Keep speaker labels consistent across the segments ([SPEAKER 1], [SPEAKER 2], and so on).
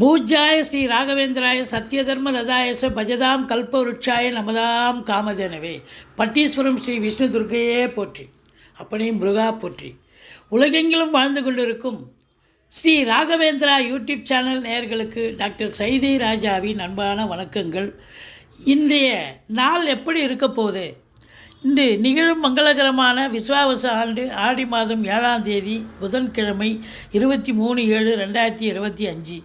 [SPEAKER 1] பூஜ்யாய ஸ்ரீ ராகவேந்திராய சத்யதர்ம ரதாயச பஜதாம் கல்பவருட்சாய நமதாம் காமதேனவே. பட்டீஸ்வரம் ஸ்ரீ விஷ்ணு துர்க்கையே போற்றி. அப்படியே முருகா போற்றி. உலகெங்கிலும் வாழ்ந்து கொண்டிருக்கும் ஸ்ரீ ராகவேந்திரா யூடியூப் சேனல் நேயர்களுக்கு டாக்டர் சைதை ராஜாவின் அன்பான வணக்கங்கள். இன்றைய நாள் எப்படி இருக்க போகுது? இன்று நிகழும் மங்களகரமான விஸ்வாவச ஆண்டு ஆடி மாதம் ஏழாம் தேதி புதன்கிழமை இருபத்தி மூணு ஏழு ரெண்டாயிரத்தி இருபத்தி அஞ்சு.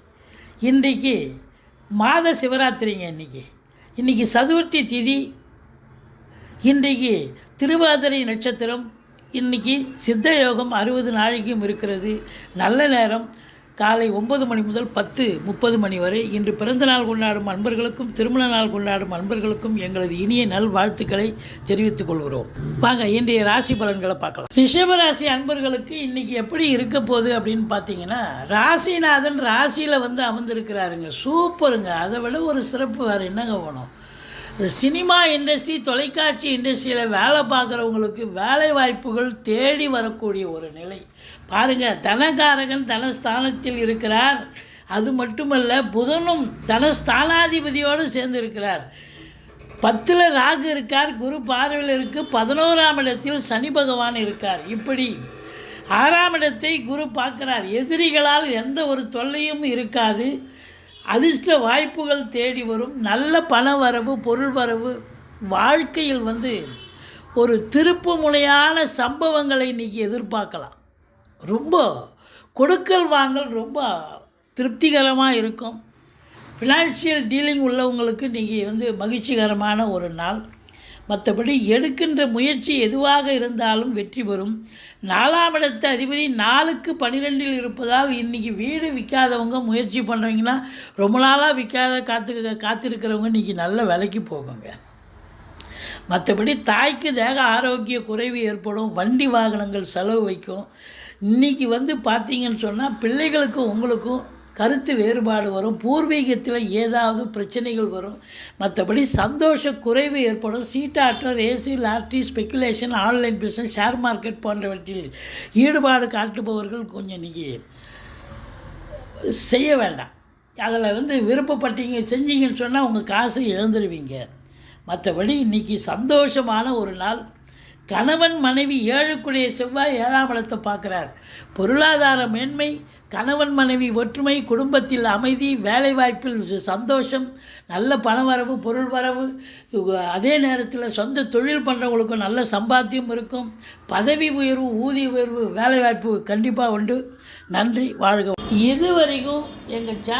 [SPEAKER 1] இன்றைக்கு மாத சிவராத்திரிங்க இன்றைக்கி இன்றைக்கி சதுர்த்தி திதி. இன்றைக்கு திருவாதிரை நட்சத்திரம். இன்றைக்கி சித்த யோகம் அறுபது நாளைக்கும் இருக்கிறது. நல்ல நேரம். காலை ஒன்பது மணி முதல் பத்து முப்பது மணி வரை இன்று பிறந்த நாள் கொண்டாடும் அன்பர்களுக்கும் திருமண நாள் கொண்டாடும் அன்பர்களுக்கும் எங்களது இனிய நல் வாழ்த்துக்களை தெரிவித்துக் கொள்கிறோம். வாங்க இன்றைய ராசி பலன்களை பார்க்கலாம். ரிஷபராசி அன்பர்களுக்கு இன்னைக்கு எப்படி இருக்க போகுது அப்படின்னு பார்த்தீங்கன்னா ராசிநாதன் ராசியில் வந்து அமர்ந்திருக்கிறாருங்க. சூப்பருங்க. அதை விட ஒரு சிறப்பு வேறு என்னங்க வேணும்? இந்த சினிமா இண்டஸ்ட்ரி தொலைக்காட்சி இண்டஸ்ட்ரியில் வேலை பார்க்குறவங்களுக்கு வேலை வாய்ப்புகள் தேடி வரக்கூடிய ஒரு நிலை. பாருங்கள் தனகாரகன் தனஸ்தானத்தில் இருக்கிறார். அது மட்டுமல்ல புதனும் தனஸ்தானாதிபதியோடு சேர்ந்து இருக்கிறார் பத்தில் ராகு இருக்கார் குரு பார்வையில் இருக்கு. பதினோராம் இடத்தில் சனி பகவான் இருக்கார். இப்படி ஆறாம் இடத்தை குரு பார்க்குறார். எதிரிகளால் எந்த ஒரு தொல்லையும் இருக்காது. அதிர்ஷ்ட வாய்ப்புகள் தேடி வரும். நல்ல பண வரவு பொருள் வரவு. வாழ்க்கையில் வந்து ஒரு திருப்பு முனையான சம்பவங்களை இன்றைக்கி எதிர்பார்க்கலாம். ரொம்ப கொடுக்கல் வாங்கல் ரொம்ப திருப்திகரமாக இருக்கும். ஃபினான்ஷியல் டீலிங் உள்ளவங்களுக்கு இன்றைக்கி வந்து மகிழ்ச்சிகரமான ஒரு நாள். மற்றபடி எடுக்கின்ற முயற்சி எதுவாக இருந்தாலும் வெற்றி பெறும். நாலாம் இடத்த அதிபதி நாலுக்கு பன்னிரெண்டில் இருப்பதால் இன்றைக்கி வீடு விற்காதவங்க முயற்சி பண்ணுறீங்கன்னா ரொம்ப நாளாக விற்காத காத்து காத்திருக்கிறவங்க இன்றைக்கி நல்ல விலைக்கு போகுங்க. மற்றபடி தாய்க்கு தேக ஆரோக்கிய குறைவு ஏற்படும் வண்டி வாகனங்கள் செலவு வைக்கும். இன்றைக்கி வந்து பார்த்தீங்கன்னு சொன்னால் பிள்ளைகளுக்கும் உங்களுக்கும் கருத்து வேறுபாடு வரும் பூர்வீகத்தில் ஏதாவது பிரச்சனைகள் வரும். மற்றபடி சந்தோஷ குறைவு ஏற்படும். சீட்டாட்டம் AC lottery speculation online business share market போன்றவற்றில் ஈடுபாடு காட்டுபவர்கள் கொஞ்சம் இன்றைக்கி செய்ய வேண்டாம். அதில் வந்து விருப்பப்பட்டீங்க செஞ்சீங்கன்னு சொன்னால் உங்கள் காசை இழந்துருவீங்க. மற்றபடி இன்றைக்கி சந்தோஷமான ஒரு நாள். கணவன் மனைவி ஏழுக்குடைய செவ்வாய் ஏழாம் இடத்தை பார்க்குறார். பொருளாதார மேன்மை கணவன் மனைவி ஒற்றுமை குடும்பத்தில் அமைதி வேலைவாய்ப்பில் சந்தோஷம் நல்ல பண வரவு பொருள் வரவு அதே நேரத்தில் சொந்த தொழில் பண்ணுறவங்களுக்கும் நல்ல சம்பாத்தியம் இருக்கும். பதவி உயர்வு ஊதிய உயர்வு வேலைவாய்ப்பு கண்டிப்பாக உண்டு. நன்றி வாழ்க இதுவரைக்கும் எங்கள் சேனல்